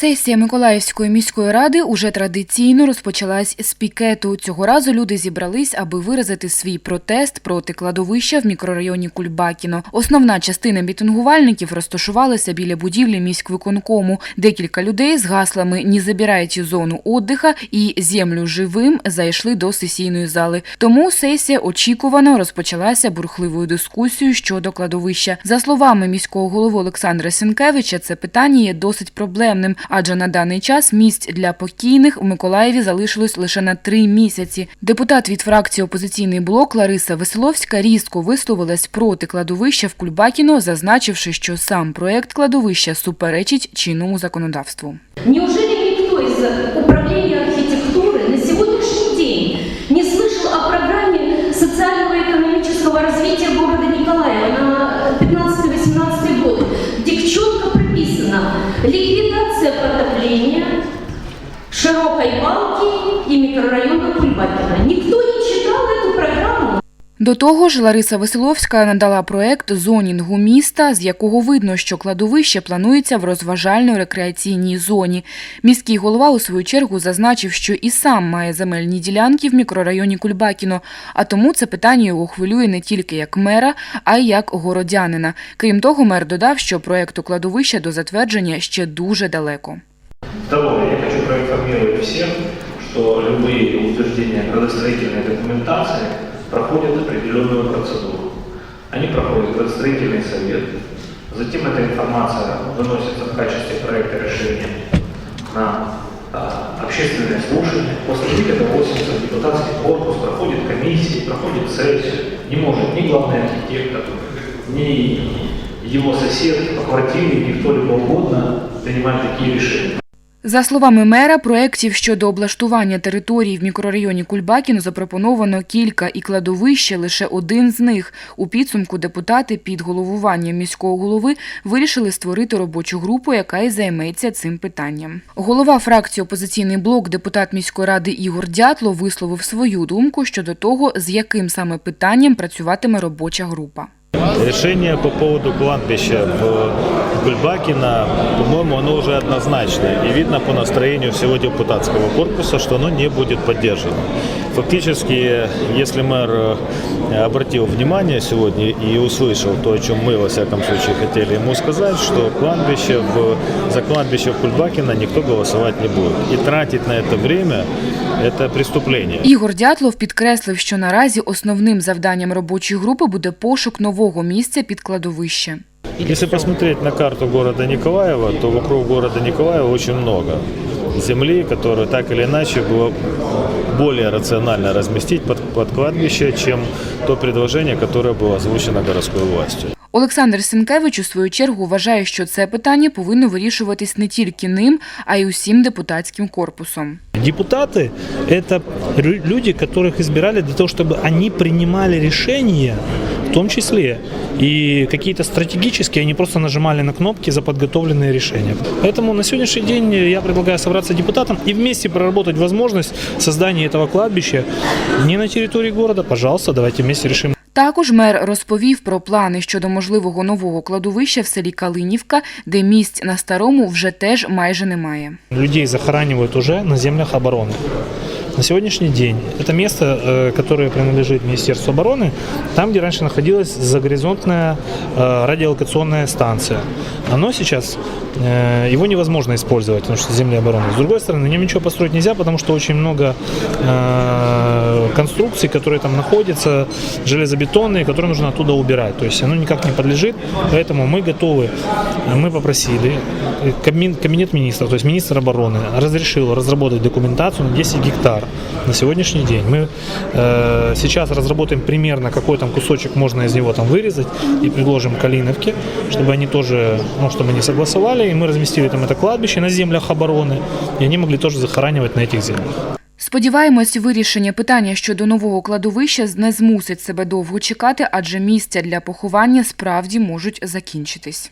Сесія Миколаївської міської ради уже традиційно розпочалась з пікету. Цього разу люди зібрались, аби виразити свій протест проти кладовища в мікрорайоні Кульбакіно. Основна частина мітингувальників розташувалася біля будівлі міськвиконкому. Декілька людей з гаслами «Не забирайте зону отдиха» і «Землю живим» зайшли до сесійної зали. Тому сесія очікувано розпочалася бурхливою дискусією щодо кладовища. За словами міського голови Олександра Сінкевича, це питання є досить проблемним, адже на даний час місць для покійних у Миколаєві залишилось лише на три місяці. Депутат від фракції «Опозиційний блок» Лариса Веселовська різко висловилась проти кладовища в Кульбакіно, зазначивши, що сам проект кладовища суперечить чинному законодавству. Неужели никто из управления архитектуры на сегодняшний день не слышал о программе социального и экономического развития широкой балки и микрорайона Кульбакина. Никто не читал эту программу. До того ж, Лариса Веселовська надала проект зонінгу міста, з якого видно, що кладовище планується в розважально-рекреаційній зоні. Міський голова у свою чергу зазначив, що і сам має земельні ділянки в мікрорайоні Кульбакіно, а тому це питання його хвилює не тільки як мера, а й як городянина. Крім того, мер додав, що проекту кладовища до затвердження ще дуже далеко. Второе, я хочу проинформировать всех, что любые утверждения градостроительной документации проходят определенную процедуру. Они проходят градостроительный совет, затем эта информация выносится в качестве проекта решения на а, общественное слушание, после них это вносится в депутатский корпус, проходит комиссии, проходит сессию. Не может ни главный архитектор, ни его сосед по квартире, ни кто-либо угодно принимать такие решения. За словами мера, проєктів щодо облаштування території в мікрорайоні Кульбакіно запропоновано кілька і кладовище лише один з них. У підсумку депутати під головуванням міського голови вирішили створити робочу групу, яка і займеться цим питанням. Голова фракції «Опозиційний блок» депутат міської ради Ігор Дятло висловив свою думку щодо того, з яким саме питанням працюватиме робоча група. Решение по поводу кладбища в Гульбакино, по-моему, оно уже однозначно. И видно по настроению всего депутатского корпуса, что оно не будет поддержано. Фактически, если мэр э, обратил внимание сегодня и услышал то, о чем мы, во всяком случае, хотели ему сказать, что кладбище в, за кладбище в Кульбакино никто голосовать не будет. И тратить на это время – это преступление. Ігор Дятлов підкреслив, що наразі основним завданням робочої групи буде пошук нового місця під кладовище. Если посмотреть на карту города Николаева, то вокруг города Николаева очень много земли, которую так или иначе было более рационально разместить под, под кладбище, чем то предложение, которое было озвучено городской властью. Олександр Сенкевич у свою чергу вважає, що це питання повинно вирішуватись не тільки ним, а й усім депутатським корпусом. Депутаты – это люди, которых избирали для того, чтобы они принимали решения, в том числе и какие-то стратегические, они просто нажимали на кнопки за подготовленные решения. Поэтому на сегодняшний день я предлагаю собраться депутатам и вместе проработать возможность создания этого кладбища не на территории города. Пожалуйста, давайте вместе решим. Також мер розповів про плани щодо можливого нового кладовища в селі Калинівка, де місць на старому вже теж майже немає. Людей захоранивают уже на землях обороны. На сегодняшний день это место, э, которое принадлежит Министерству обороны, там, где раньше находилась загоризонтная э, радиолокационная станция. Оно сейчас, э, Его невозможно использовать, потому что земли обороны. С другой стороны, на нем ничего построить нельзя, потому что очень много э, конструкций, которые там находятся, железобетонные, которые нужно оттуда убирать. То есть оно никак не подлежит, поэтому мы готовы, мы попросили, э, кабинет министров, то есть министр обороны разрешил разработать документацию на 10 гектар на сегодняшний день. Мы э, сейчас разработаем примерно, какой там кусочек можно из него там вырезать и предложим Калиновке, чтобы они тоже, ну, чтобы они согласовали, и мы разместили там это кладбище на землях обороны, и они могли тоже захоранивать на этих землях. Сподіваємось, вирішення питання щодо нового кладовища не змусить себе довго чекати, адже місця для поховання справді можуть закінчитись.